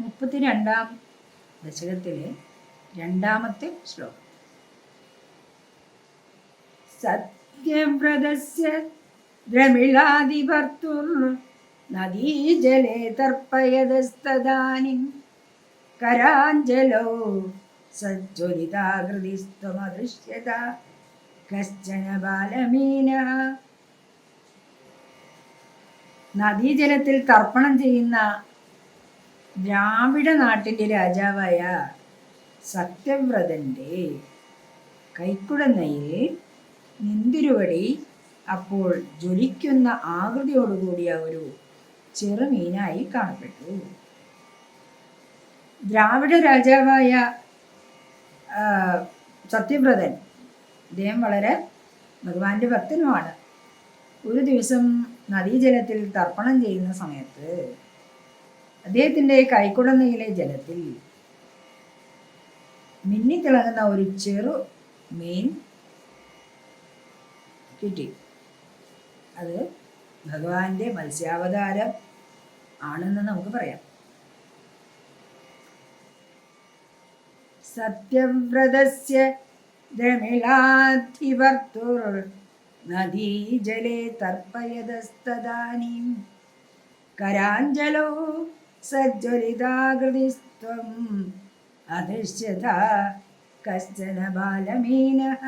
മുപ്പത്തിരണ്ടാം ദശകത്തിലെ രണ്ടാമത്തെ ശ്ലോകം. സത്യവ്രതസ്യ ദ്രമിളാദിഭർത്തുർ നദീജലേ തർപ്പയതസ്തദാനിം കരാഞ്ജലോ സജ്വലിതാകൃതിസ്ത്വമദൃശ്യത കശ്ചന ബാലമീന. നദീജലത്തിൽ തർപ്പണം ചെയ്യുന്ന ദ്രാവിഡ നാട്ടിന്റെ രാജാവായ സത്യവ്രതന്റെ കൈക്കുടന്നയിൽ നിന്തിരുവടി അപ്പോൾ ജ്വലിക്കുന്ന ആകൃതിയോടുകൂടിയ ഒരു ചെറുമീനായി കാണപ്പെട്ടു. ദ്രാവിഡ രാജാവായ സത്യവ്രതൻ അദ്ദേഹം വളരെ ഭഗവാന്റെ ഭക്തനുമാണ്. ഒരു ദിവസം നദീജലത്തിൽ തർപ്പണം ചെയ്യുന്ന സമയത്ത് അദ്ദേഹത്തിന്റെ കൈക്കുടന്നയിലെ ജലത്തിൽ മിന്നിത്തിളങ്ങുന്ന ഒരു ചെറു മീൻ കിട്ടി. അത് ഭഗവാന്റെ മത്സ്യാവതാരം ആണെന്ന് നമുക്ക് പറയാം. സത്യവ്രതസ്യ ദ്രമിളാധിവർത്തുർ നദീജലേ തർപ്പയതസ്തദാനീം. കരാഞ്ജലോ സജ്ജ്വലിതാകൃതിസ്ത്വം അദൃശ്യത കശ്ചന ബാലമീനഃ